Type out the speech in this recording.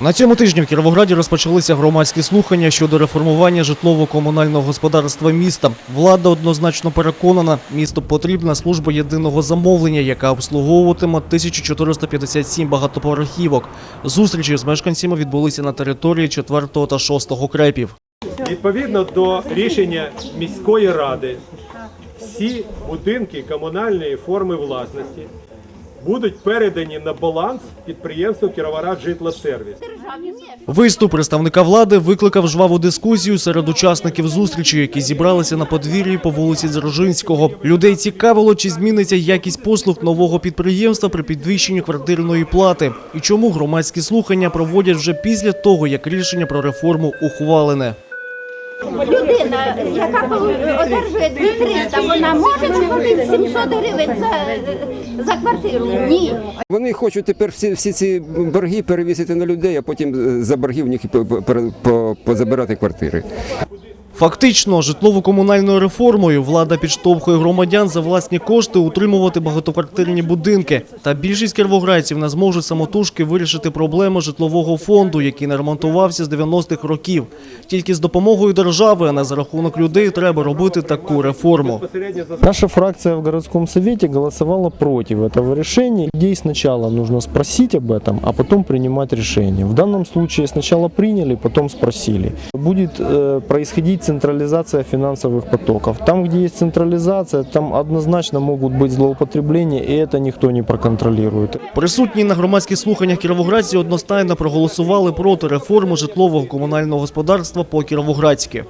На цьому тижні в Кіровограді розпочалися громадські слухання щодо реформування житлово-комунального господарства міста. Влада однозначно переконана, місту потрібна служба єдиного замовлення, яка обслуговуватиме 1457 багатоповерхівок. Зустрічі з мешканцями відбулися на території 4 та 6 крепів. Відповідно до рішення міської ради, всі будинки комунальної форми власності будуть передані на баланс підприємству Кіровоград Житлосервіс. Виступ представника влади викликав жваву дискусію серед учасників зустрічі, які зібралися на подвір'ї по вулиці Дзержинського. Людей цікавило, чи зміниться якість послуг нового підприємства при підвищенні квартирної плати, і чому громадські слухання проводять вже після того, як рішення про реформу ухвалене. Людина, яка одержує 2300, вона може заплатити 700 гривень за, за квартиру? Ні. Вони хочуть тепер всі, всі ці борги перевісити на людей, а потім за борги в них по- по- по- позабирати квартири. Фактично, житлово-комунальною реформою влада підштовхує громадян за власні кошти утримувати багатоквартирні будинки. Та більшість кіровоградців не зможуть самотужки вирішити проблеми житлового фонду, який не ремонтувався з 90-х років. Тільки з допомогою держави, а не за рахунок людей, треба робити таку реформу. Безпосередньо за Наша фракция в городском совете голосовала против этого решения. Людей сначала нужно спросить об этом, а потом принимать решение. В данном случае сначала приняли, потом спросили. Будет э, происходить централизация финансовых потоков. Там, где есть централизация, там однозначно могут быть злоупотребления, и это никто не проконтролирует. Присутні на громадських слуханнях кіровоградці одностайно проголосували проти реформи житлового комунального господарства по кіровоградськи.